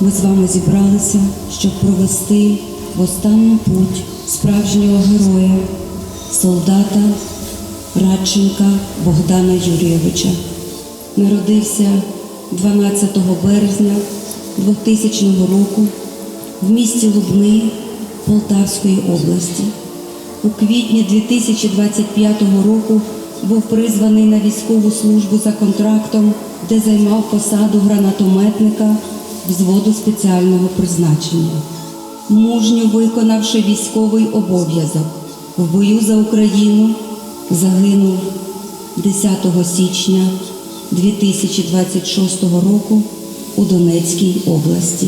ми з вами зібралися, щоб провести в останню путь справжнього героя, солдата Радченка Богдана Юрійовича. Народився 12 березня 2000 року в місті Лубни Полтавської області. У квітні 2025 року був призваний на військову службу за контрактом, де займав посаду гранатометника взводу спеціального призначення. Мужньо виконавши військовий обов'язок в бою за Україну, загинув 10 січня 2026 року у Донецькій області.